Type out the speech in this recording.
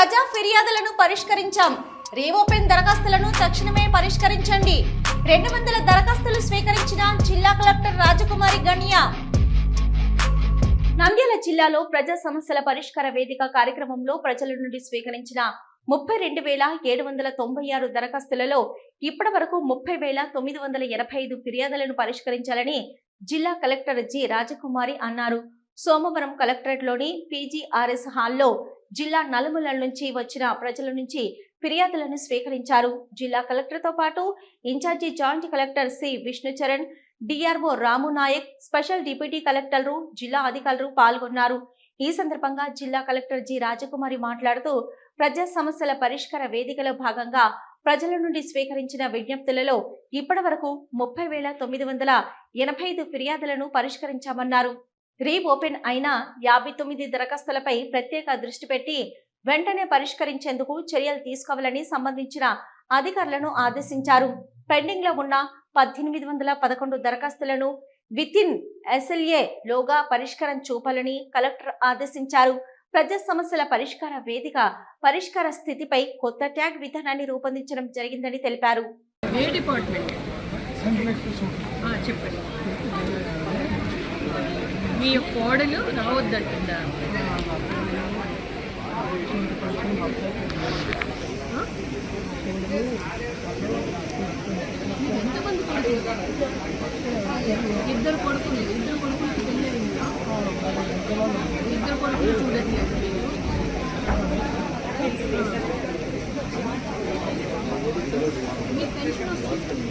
ప్రజా ఫిర్యాదులను పరిష్కరించాం. రీఓపెన్ దరఖాస్తులను తక్షణమే పరిష్కరించండి. రెండు వందల దరఖాస్తులు స్వీకరించిన జిల్లా కలెక్టర్ రాజకుమారి గణ్య నంద్యాల జిల్లాలో ప్రజా సమస్యల పరిష్కార వేదిక కార్యక్రమంలో ప్రజల నుండి స్వీకరించిన ముప్పై రెండు వేల ఏడు వందల తొంభై ఆరు దరఖాస్తులలో ఇప్పటి వరకు ముప్పై వేల తొమ్మిది వందల ఎనభై ఐదు ఫిర్యాదులను పరిష్కరించాలని జిల్లా కలెక్టర్ జి రాజకుమారి అన్నారు. సోమవారం కలెక్టరేట్లోని పీజీఆర్ఎస్ హాల్లో జిల్లా నలుమూలల నుంచి వచ్చిన ప్రజల నుంచి ఫిర్యాదులను స్వీకరించారు. జిల్లా కలెక్టర్తో పాటు incharge joint collector C Vishnucharan DRO Ramu Nayak special deputy కలెక్టర్లు జిల్లా అధికారులు పాల్గొన్నారు. ఈ సందర్భంగా జిల్లా కలెక్టర్ జి రాజకుమారి మాట్లాడుతూ ప్రజా సమస్యల పరిష్కార వేదికలో భాగంగా ప్రజల నుండి స్వీకరించిన విజ్ఞప్తులలో ఇప్పటి వరకు ముప్పై వేల తొమ్మిది వందల ఎనభై ఐదు ఫిర్యాదులను పరిష్కరించామన్నారు. రీ ఓపెన్ అయిన యాభై తొమ్మిది దరఖాస్తులపై ప్రత్యేక దృష్టి పెట్టి వెంటనే పరిష్కరించేందుకు చర్యలు తీసుకోవాలని సంబంధించిన అధికారులను ఆదేశించారు. పెండింగ్లో ఉన్న పద్దెనిమిది వందల పదకొండు దరఖాస్తులను విత్ ఇన్ ఎస్ఎల్ఏ లోగా పరిష్కారం చూపాలని కలెక్టర్ ఆదేశించారు. ప్రజా సమస్యల పరిష్కార వేదిక పరిష్కార స్థితిపై కొత్త ట్యాగ్ విధానాన్ని రూపొందించడం జరిగిందని తెలిపారు. ఏ డిపార్ట్మెంట్? ఆ, చెప్పండి. మీ కోడలు రావద్దంటుందా? ఇద్దరు కొడుకులు ఇద్దరు కొడుకులు ఇద్దరు కొడుకులు చూడట్లేదు మీరు మీకు పెన్షన్ వస్తుంది.